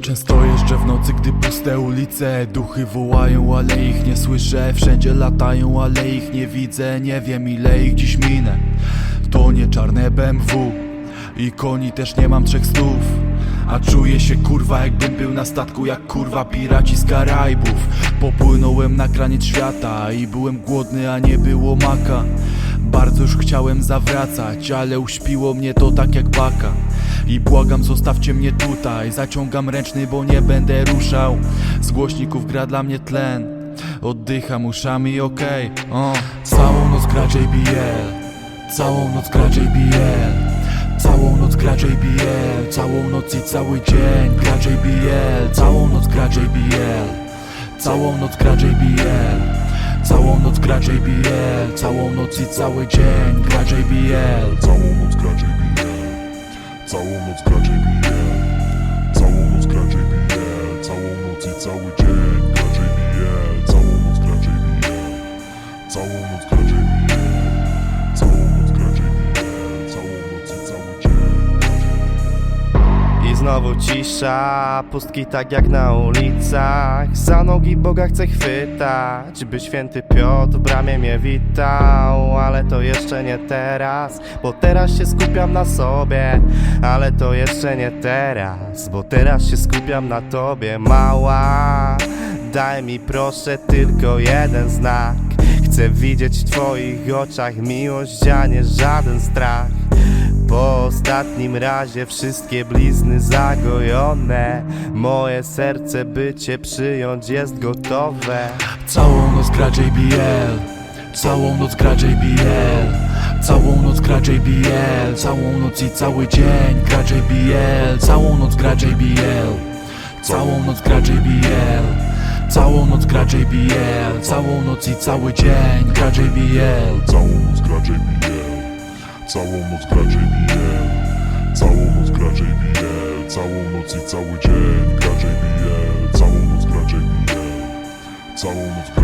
Często jeżdżę w nocy, gdy puste ulice. Duchy wołają, ale ich nie słyszę. Wszędzie latają, ale ich nie widzę. Nie wiem ile ich dziś minę. To nie czarne BMW I koni też nie mam trzech stów. A czuję się kurwa jakbym był na statku jak kurwa piraci z Karaibów. Popłynąłem na kraniec świata i byłem głodny, a nie było maka Bardzo już chciałem zawracać, ale uśpiło mnie to tak jak baka. I błagam zostawcie mnie tutaj, zaciągam ręczny, bo nie będę ruszał. Z głośników gra dla mnie tlen. Oddycham uszami, okej, o. Całą noc gra JBL Całą noc gra JBL Całą noc gra JBL Całą noc i cały dzień gra JBL Całą noc gra JBL Całą noc gra JBL Całą gra JBL Całą noc i cały dzień gra JBL Całą noc gra JBL Całą noc gra JBL Całą noc gra JBL Całą noc i cały dzień znowu cisza, pustki tak jak na ulicach. Za nogi Boga chcę chwytać By święty Piotr w bramie mnie witał. Ale to jeszcze nie teraz Bo teraz się skupiam na sobie. Ale to jeszcze nie teraz Bo teraz się skupiam na tobie Mała. Daj mi proszę tylko jeden znak. Chcę widzieć w twoich oczach miłość, a nie żaden strach po ostatnim razie wszystkie blizny zagojone. Moje serce by cię przyjąć jest gotowe. Całą noc gra JBL Całą noc gra JBL Całą noc gra JBL Całą noc i cały dzień gra JBL Całą noc gra JBL Całą noc gra JBL Całą noc gra JBL Całą noc i cały dzień gra JBL Całą noc gra JBL Całą noc gra JBL Całą noc gra JBL Całą noc i cały dzień gra JBL Całą noc gra JBL Całą noc gra JBL